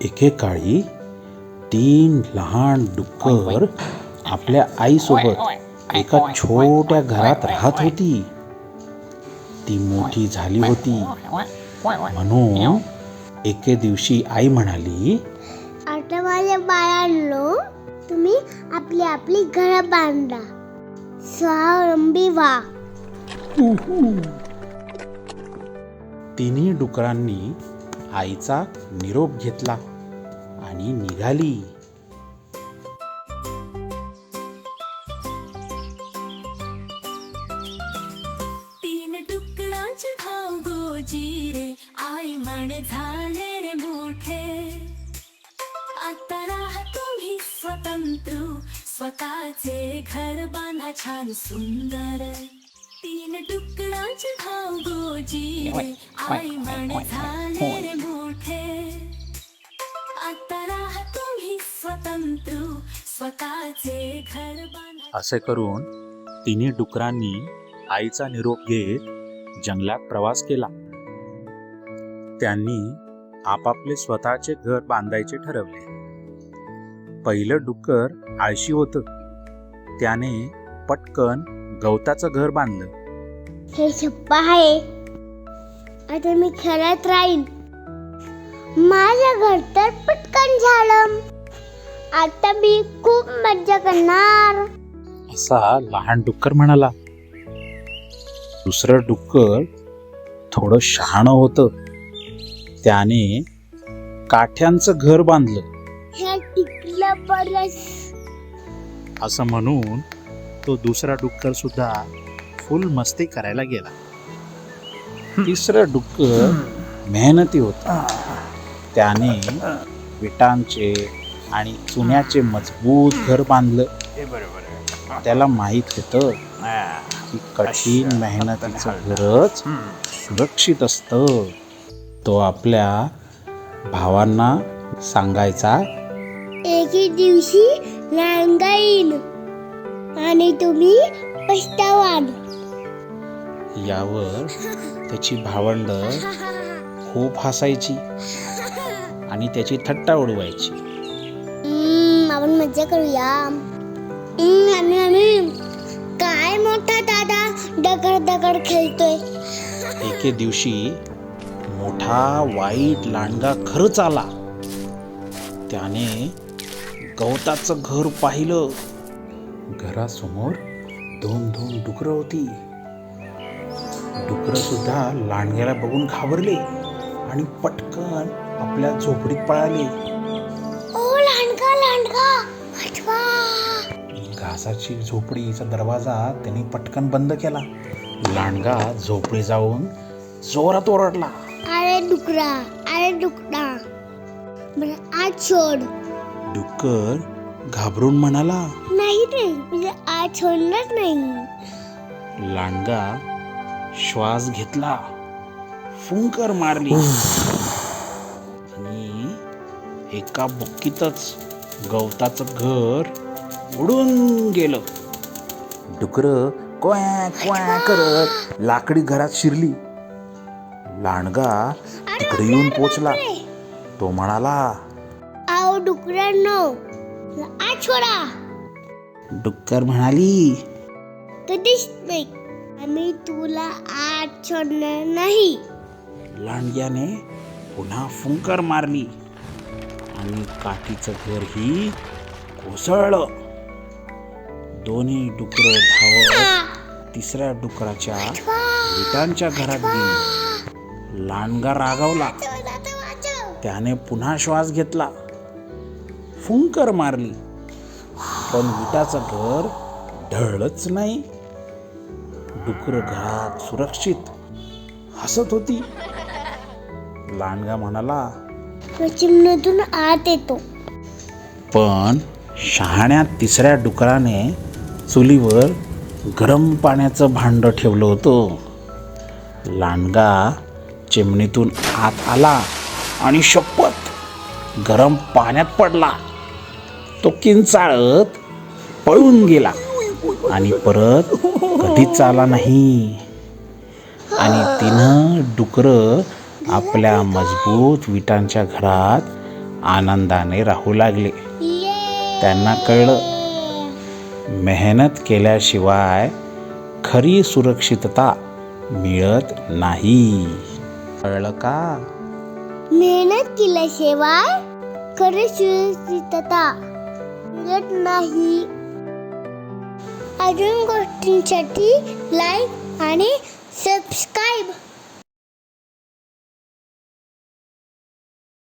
एकेकाळी तीन लहान डुक्कर आपल्या आईसोबत एका छोट्या घरात राहत होती. ती मोठी झाली होती. म्हणून एके दिवशी आई म्हणाली आता माझ्या बाळांनो तुम्ही आपली आपली घरं बांधा. स्वावलंबी व्हा. तिन्ही डुकरांनी आईचा निरोप घेतला आणि निघाली. तीन डुकरांचे भाव गोजी रे आई म्हणे झाले रे मोठे. आता राहा तुम्ही स्वतंत्र स्वतःचे घर बांधा छान सुंदर. तीन भाव गोजी रे आई म्हणे झाले रे मोठे आता राहा तुम्ही स्वतंत्र स्वतःचे घर बांधा। असे करून तिन्ही डुकरांनी आईचा निरोप घेत जंगलात प्रवास केला. त्यांनी आपापले स्वतःचे घर बांधायचे ठरवले. पहिलं डुक्कर आळशी होतं. त्याने पटकन गवताचं घर बांधलं. हे छप्पा आहे. आता मी खेळत राहीन. माझं घर तर पटकन झालं. आता मी खूप मज्जा करणार. असा लहान डुक्कर म्हणाला. दुसरं डुक्कर थोडं शहाणं होतं. त्याने काठ्यांचं घर बांधलं. असं म्हणून तो दुसरा डुक्कर सुद्धा फुल मस्ती करायला गेला. तिसरं डुक्कर मेहनती होत. त्याने विटांचे आणि चुन्याचे मजबूत घर बांधलं. त्याला माहीत होतं की कठीण मेहनतीचं घरच सुरक्षित असतं. तो आपल्या भावांना सांगायचा एके दिवशी लांगा येईन आणि तुम्ही पछतावाल यावर त्याची भावंड खूप हसायची आणि त्याची थट्टा उडवायची. आपण मज्जा करूया. आणि आणि काय मोठा दादा दगड दगड खेळतोय. एके दिवशी मोठा वाईट लांडगा खरंच आला. त्याने गवताचं घर पाहिलं. घरासमोर दोन दोन डुकरं होती. डुकरं सुद्धा लांडग्याला बघून घाबरले आणि पटकन आपल्या झोपडीत पळाले. ओ लांडगा लांडगा वाचवा घासाची झोपडीचा दरवाजा त्यांनी पटकन बंद केला. लांडगा झोपडी जाऊन जोरात ओरडला. अरे डुकरा अरे डुकरा. आज सोड. डुक्कर घाबरून म्हणाला नाही रे म्हणजे आज सोडणार नाही. लांडगा श्वास घेतला फुंकर मारली. आणि एका बुक्कीतच गवताचं घर उडून गेलं. डुकर क्वॅ क्वॅ करत लाकडी घरात शिरली. लांडगा तिकडे येऊन पोचला. तो म्हणाला आओ डुकरांनो आज सोडा डुक्कर म्हणाली. कधीच नाही. आम्ही तुला आज सोडणार नाही. लांडग्याने पुन्हा फुंकर मारली. आणि काठीचं घरही कोसळलं. दोन्ही डुकर धावत तिसऱ्या डुकराच्या विटांच्या घरात गेली. लांडगा रागावला. त्याने पुन्हा श्वास घेतला. फुंकर मारली. पण विटाचं घर ढळलंच नाही. डुकर घरात सुरक्षित हसत होती. लांडगा म्हणाला चिमणीतून आत येतो. पण शहाण्या तिसऱ्या डुकराने चुलीवर गरम पाण्याचं भांडं ठेवलं होतं. लांडगा चिमणीतून आत आला आणि शपथ गरम पाण्यात पडला. तो किंचाळत पळून गेला. आणि परत कधीच आला नाही. आणि तिनं डुकरं आपल्या मजबूत विटांच्या घरात आनंदाने राहू लागले. त्यांना कळलं मेहनत केल्याशिवाय खरी सुरक्षितता मिळत नाही. कळलं का? मेहनत केल्याशिवाय खरी सुरक्षितता लागत नाही. अजून गोष्टींसाठी लाईक आणि सबस्क्राईब